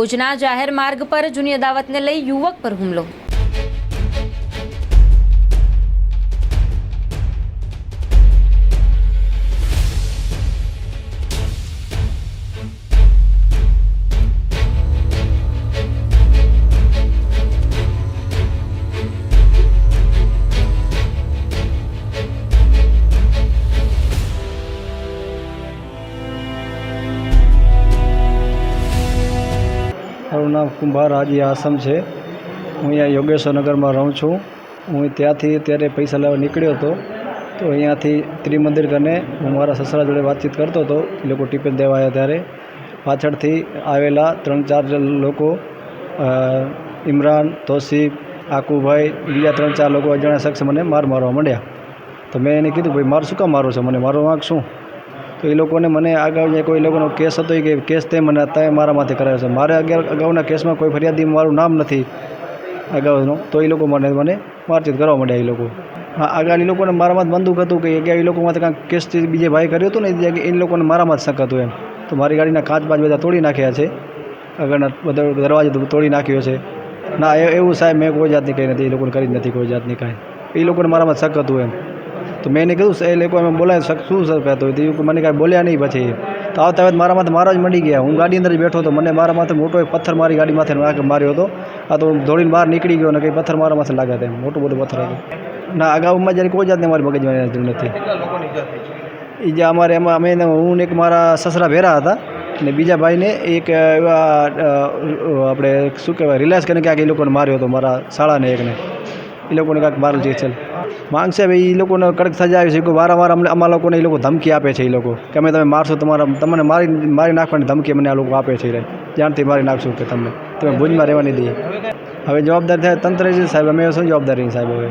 ભુજના જાહેર માર્ગ પર જૂની અદાવતને લઈ યુવક પર હુમલો. મારું નામ કુંભાર હાજી આસમ છે. હું અહીંયા યોગેશ્વરનગરમાં રહું છું. હું ત્યાંથી ત્યારે પૈસા લેવા નીકળ્યો હતો. તો અહીંયાથી ત્રિમંદિર કને હું મારા સસરા જોડે વાતચીત કરતો હતો. એ લોકો ટિફિન દેવા આવ્યા ત્યારે. પાછળથી આવેલા ત્રણ ચાર લોકો ઇમરાન તોસીફ આકુભાઈ, બીજા ત્રણ ચાર લોકો અજાણ્યા શખ્સ મને માર મારવા માંડ્યા. તો મેં એને કીધું, ભાઈ, માર શું કામ મારો છે? મને મારો વાંક શું તો એ લોકોને મને આગળ જે કોઈ લોકોનો કેસ હતો એ કે કેસ તે મને અત્યારે મારા માથે કરાયો છે. મારે અગિયાર અગાઉના કેસમાં કોઈ ફરિયાદી મારું નામ નથી અગાઉનું, તો એ લોકો મને મને વાતચીત કરવા માંડ્યા એ લોકો. હા, આગળ એ લોકોને મારામાં જ બંદૂક હતું કે અગિયાર એ લોકો માટે કાંઈક કેસ બીજે ભાઈ કર્યો હતો ને એ લોકોને મારામાં જ શક હતું એમ. તો મારી ગાડીના કાચ બાજ બધા તોડી નાખ્યા છે. આગળના બધા દરવાજો તોડી નાખ્યો છે. ના એવું સાહેબ મેં કોઈ જાતની કંઈ નથી, એ લોકોને કરી જ નથી કોઈ જાતની કાંઈ. એ લોકોને મારામાં શક હતું એમ. તો મેં એને કીધું એ લોકો એમ બોલાવી શક શું સર હતું તો એ મને કાંઈ બોલ્યા નહીં પછી. તો આવતા વખત મારા માથે મારા જ મંડી ગયા. હું ગાડી અંદર જ બેઠો હતો. મને મારા માથે મોટો એક પથ્થર મારી ગાડી માથે માર્યો હતો. આ તો ધોળીને બહાર નીકળી ગયો ને કંઈ પથ્થર મારા માથે લાગ્યા હતા મોટો મોટું બધું પથ્થર હતું. ના અગાઉમાં જ્યારે કોઈ જાતને મારી મગજમાં જરૂર નથી. એ જે અમારે એમાં અમે હું એક મારા સસરા ભેરા હતા અને બીજા ભાઈને એક એવા આપણે શું કહેવાય રિલાયન્સ કરીને ક્યાંક એ લોકોને માર્યો હતો મારા શાળાને એકને. એ લોકોને કાંઈક મારેલ છે ચાલ માંગશે ભાઈ એ લોકોને કડક સજા આવી છે કે વારંવાર અમને અમારા લોકોને એ લોકો ધમકી આપે છે એ લોકો. કે અમે તમે મારશો તમારા તમને મારી મારી નાખવાની ધમકી મને આ લોકો આપે છે જાણથી મારી નાખશું કે તમને. તમે ભુજમાં રહેવા નહીં દઈએ. હવે જવાબદારી થાય તંત્ર છે સાહેબ, અમે શું જવાબદારી સાહેબ હવે?